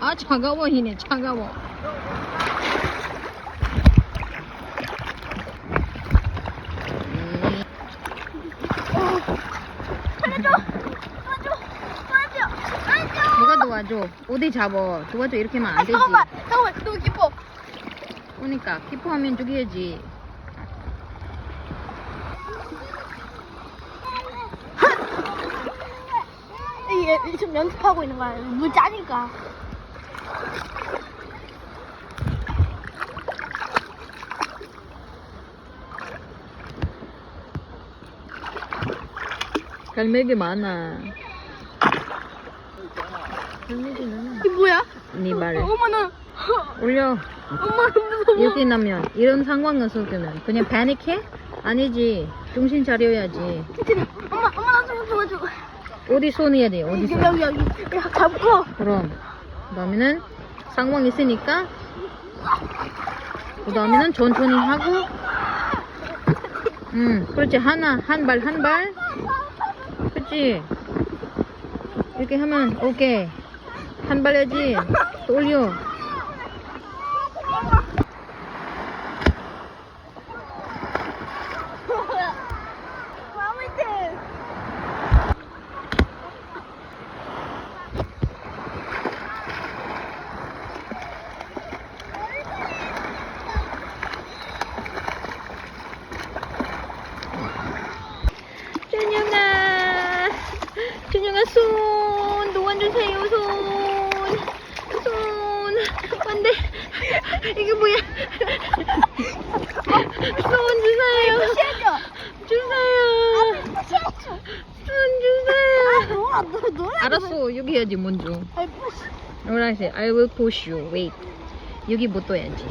아 차가워 이네 차가워. 누가 도와줘 어디 잡어 도와줘 이렇게 하면 아, 안 되지 잠깐만. 잠깐만. 너무 기뻐. 그러니까 기뻐하면 죽여야지 이게 지금 연습하고 있는 거야. 물 짜니까. 갈매기 많아 갈매기는 이게 뭐야? 네 말을 어머나. 올려 엄마 무서워. 이렇게 나면 이런 상황 속에는 그냥 패닉해? 아니지 정신 차려야지. 엄마, 엄마 나 좀 도와줘. 어디 손 해야 돼 어디 손 여기 여기. 야, 잡고. 그럼 그 다음에는 상황 있으니까 그 다음에는 천천히 하고 응 그렇지 하나 한 발 한 발 그렇지. 이렇게 하면 오케이. 한 발 해야지. 또 올려 마음에 들. 준영아 준영아 손 도와주세요 손 손 안돼 이게 뭐야 손 주세요. 주세요 치워줘. 손 아, 주세요. 너무 안 돼. 알았어 여기 해야지 먼저. Alright, I will push you. Wait. 여기 못 둬야지.